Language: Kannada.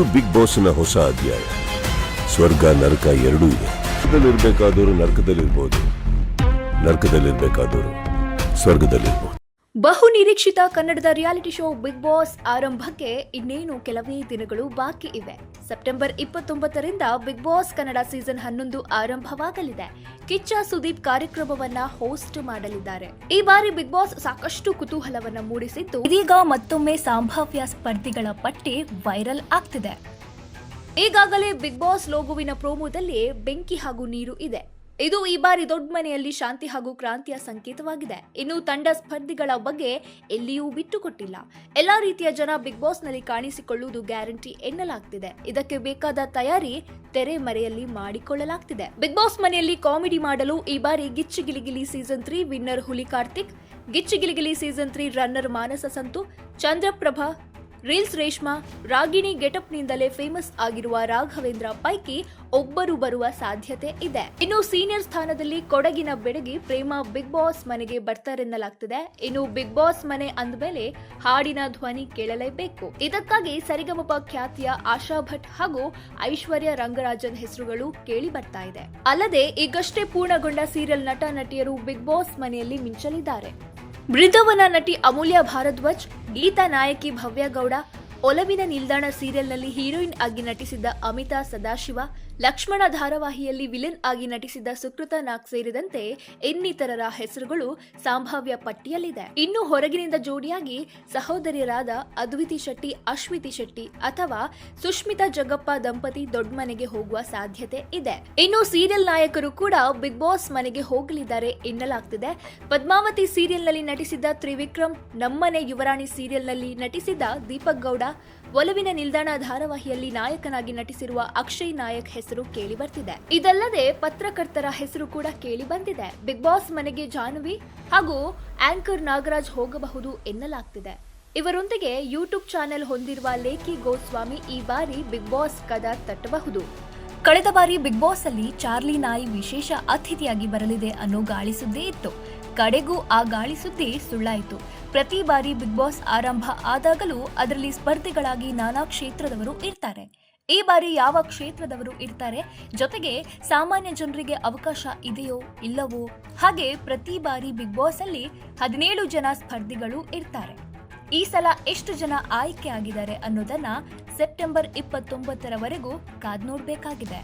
ಇದು ಬಿಗ್ ಬಾಸ್ನ ಹೊಸ ಅಧ್ಯಾಯ. ಸ್ವರ್ಗ ನರಕ ಎರಡೂ ಇದೆ. ಸ್ವರ್ಗದಲ್ಲಿರಬೇಕಾದವರು ನರಕದಲ್ಲಿರ್ಬೋದು. ನರಕದಲ್ಲಿರ್ಬೇಕಾದವರು ಸ್ವರ್ಗದಲ್ಲಿರ್ಬೋದು. ಬಹು ನಿರೀಕ್ಷಿತ ಕನ್ನಡದ ರಿಯಾಲಿಟಿ ಶೋ ಬಿಗ್ ಬಾಸ್ ಆರಂಭಕ್ಕೆ ಇನ್ನೇನು ಕೆಲವೇ ದಿನಗಳು ಬಾಕಿ ಇವೆ. ಸೆಪ್ಟೆಂಬರ್ ಇಪ್ಪತ್ತೊಂಬತ್ತರಿಂದ ಬಿಗ್ ಬಾಸ್ ಕನ್ನಡ ಸೀಸನ್ ಹನ್ನೊಂದು ಆರಂಭವಾಗಲಿದೆ. ಕಿಚ್ಚ ಸುದೀಪ್ ಕಾರ್ಯಕ್ರಮವನ್ನ ಹೋಸ್ಟ್ ಮಾಡಲಿದ್ದಾರೆ. ಈ ಬಾರಿ ಬಿಗ್ ಬಾಸ್ ಸಾಕಷ್ಟು ಕುತೂಹಲವನ್ನ ಮೂಡಿಸಿದ್ದು, ಇದೀಗ ಮತ್ತೊಮ್ಮೆ ಸಂಭಾವ್ಯ ಸ್ಪರ್ಧಿಗಳ ಪಟ್ಟಿ ವೈರಲ್ ಆಗ್ತಿದೆ. ಈಗಾಗಲೇ ಬಿಗ್ ಬಾಸ್ ಲೋಗೋವಿನ ಪ್ರೋಮೋದಲ್ಲಿ ಬೆಂಕಿ ಹಾಗೂ ನೀರು ಇದೆ. ಇದು ಈ ಬಾರಿ ದೊಡ್ಡ ಮನೆಯಲ್ಲಿ ಶಾಂತಿ ಹಾಗೂ ಕ್ರಾಂತಿಯ ಸಂಕೇತವಾಗಿದೆ. ಇನ್ನು ತಂಡ ಸ್ಪರ್ಧಿಗಳ ಬಗ್ಗೆ ಎಲ್ಲಿಯೂ ಬಿಟ್ಟುಕೊಟ್ಟಿಲ್ಲ. ಎಲ್ಲಾ ರೀತಿಯ ಜನ ಬಿಗ್ ಬಾಸ್ನಲ್ಲಿ ಕಾಣಿಸಿಕೊಳ್ಳುವುದು ಗ್ಯಾರಂಟಿ ಎನ್ನಲಾಗ್ತಿದೆ. ಇದಕ್ಕೆ ಬೇಕಾದ ತಯಾರಿ ತೆರೆ ಮರೆಯಲ್ಲಿ ಮಾಡಿಕೊಳ್ಳಲಾಗ್ತಿದೆ. ಬಿಗ್ ಬಾಸ್ ಮನೆಯಲ್ಲಿ ಕಾಮಿಡಿ ಮಾಡಲು ಈ ಬಾರಿ Gicchi Giligili season three winner ಹುಲಿ Karthik Gicchi Giligili season three runner Manasa Santu, Chandraprabha reels Reshma, Ragini ಗೆಟಪ್ನಿಂದಲೇ famous ಆಗಿರುವ ರಾಘವೇಂದ್ರ ಪೈಕಿ ಒಬ್ಬರು ಬರುವ ಸಾಧ್ಯತೆ ಇದೆ. ಇನ್ನು ಸೀನಿಯರ್ ಸ್ಥಾನದಲ್ಲಿ ಕೊಡಗಿನ ಬೆಡಗಿ ಪ್ರೇಮ ಬಿಗ್ ಬಾಸ್ ಮನೆಗೆ ಬರ್ತಾರೆನ್ನಲಾಗ್ತಿದೆ. ಇನ್ನು ಬಿಗ್ ಬಾಸ್ ಮನೆ ಅಂದ ಮೇಲೆ ಹಾಡಿನ ಧ್ವನಿ ಕೇಳಲೇಬೇಕು. ಇದಕ್ಕಾಗಿ ಸರಿಗಮಪ ಖ್ಯಾತಿಯ ಆಶಾ ಭಟ್ ಹಾಗೂ ಐಶ್ವರ್ಯ ರಂಗರಾಜನ್ ಹೆಸರುಗಳು ಕೇಳಿ ಬರ್ತಾ ಇದೆ. ಅಲ್ಲದೆ ಈಗಷ್ಟೇ ಪೂರ್ಣಗೊಂಡ ಸೀರಿಯಲ್ ನಟ, ನಟಿಯರು ಬಿಗ್ ಬಾಸ್ ಮನೆಯಲ್ಲಿ ಮಿಂಚಲಿದ್ದಾರೆ. ಬೃಂದಾವನ ನಟಿ ಅಮೂಲ್ಯ ಭಾರದ್ವಾಜ್, ಗೀತಾ ನಾಯಕಿ ಭವ್ಯಗೌಡ, ಒಲವಿನ ನಿಲ್ದಾಣ ಸೀರಿಯಲ್ನಲ್ಲಿ ಹೀರೋಯಿನ್ ಆಗಿ ನಟಿಸಿದ್ದ ಅಮಿತಾ ಸದಾಶಿವ ಲಕ್ಷ್ಮಣ ಧಾರಾವಾಹಿಯಲ್ಲಿ ವಿಲನ್ ಆಗಿ ನಟಿಸಿದ ಸುಕೃತ ನಾಗ್ ಸೇರಿದಂತೆ ಇನ್ನಿತರರ ಹೆಸರುಗಳು ಸಂಭಾವ್ಯ ಪಟ್ಟಿಯಲ್ಲಿದೆ. ಇನ್ನು ಹೊರಗಿನಿಂದ ಜೋಡಿಯಾಗಿ ಸಹೋದರಿಯರಾದ ಅದ್ವಿತಿ ಶೆಟ್ಟಿ ಅಶ್ವಿತಿ ಶೆಟ್ಟಿ ಅಥವಾ ಸುಷ್ಮಿತಾ ಜಗಪ್ಪ ದಂಪತಿ ದೊಡ್ಡ ಮನೆಗೆ ಹೋಗುವ ಸಾಧ್ಯತೆ ಇದೆ. ಇನ್ನು ಸೀರಿಯಲ್ ನಾಯಕರು ಕೂಡ ಬಿಗ್ ಬಾಸ್ ಮನೆಗೆ ಹೋಗಲಿದ್ದಾರೆ ಎನ್ನಲಾಗ್ತಿದೆ. ಪದ್ಮಾವತಿ ಸೀರಿಯಲ್ನಲ್ಲಿ ನಟಿಸಿದ್ದ ತ್ರಿವಿಕ್ರಮ್, ನಮ್ಮನೆ ಯುವರಾಣಿ ಸೀರಿಯಲ್ನಲ್ಲಿ ನಟಿಸಿದ್ದ ದೀಪಕ್ ಗೌಡ, ಒಲವಿನ ನಿಲ್ದಾಣ ಧಾರಾವಾಹಿಯಲ್ಲಿ ನಾಯಕನಾಗಿ ನಟಿಸಿರುವ ಅಕ್ಷಯ್ ನಾಯಕ್ ಹೆಸರು ಕೇಳಿ ಬರ್ತಿದೆ. ಇದಲ್ಲದೆ ಪತ್ರಕರ್ತರ ಹೆಸರು ಕೂಡ ಕೇಳಿ ಬಂದಿದೆ. ಬಿಗ್ ಬಾಸ್ ಮನೆಗೆ ಜಾನ್ವಿ ಹಾಗೂ ಆಂಕರ್ ನಾಗರಾಜ್ ಹೋಗಬಹುದು ಎನ್ನಲಾಗ್ತಿದೆ. ಇವರೊಂದಿಗೆ ಯೂಟ್ಯೂಬ್ ಚಾನೆಲ್ ಹೊಂದಿರುವ ಲೇಖಿ ಗೋಸ್ವಾಮಿ ಈ ಬಾರಿ ಬಿಗ್ ಬಾಸ್ ಕದ ತಟ್ಟಬಹುದು. ಕಳೆದ ಬಾರಿ ಬಿಗ್ ಬಾಸ್ ಅಲ್ಲಿ ಚಾರ್ಲಿ ನಾಯಿ ವಿಶೇಷ ಅತಿಥಿಯಾಗಿ ಬರಲಿದೆ ಅನ್ನೋ ಗಾಳಿ ಸುದ್ದಿ ಇತ್ತು. ಕಡೆಗೂ ಆ ಗಾಳಿ ಸುದ್ದಿ ಸುಳ್ಳಾಯಿತು. ಪ್ರತಿ ಬಾರಿ ಬಿಗ್ ಬಾಸ್ ಆರಂಭ ಆದಾಗಲೂ ಅದರಲ್ಲಿ ಸ್ಪರ್ಧಿಗಳಾಗಿ ನಾನಾ ಕ್ಷೇತ್ರದವರು ಇರ್ತಾರೆ. ಈ ಬಾರಿ ಯಾವ ಕ್ಷೇತ್ರದವರು ಇರ್ತಾರೆ? ಜೊತೆಗೆ ಸಾಮಾನ್ಯ ಜನರಿಗೆ ಅವಕಾಶ ಇದೆಯೋ ಇಲ್ಲವೋ? ಹಾಗೆ ಪ್ರತಿ ಬಾರಿ ಬಿಗ್ ಬಾಸ್ ಅಲ್ಲಿ ಹದಿನೇಳು ಜನ ಸ್ಪರ್ಧಿಗಳು ಇರ್ತಾರೆ. ಈ ಸಲ ಎಷ್ಟು ಜನ ಆಯ್ಕೆ ಆಗಿದ್ದಾರೆ ಅನ್ನೋದನ್ನ ಸೆಪ್ಟೆಂಬರ್ ಇಪ್ಪತ್ತೊಂಬತ್ತರವರೆಗೂ ಕಾದ್ ನೋಡ್ಬೇಕಾಗಿದೆ.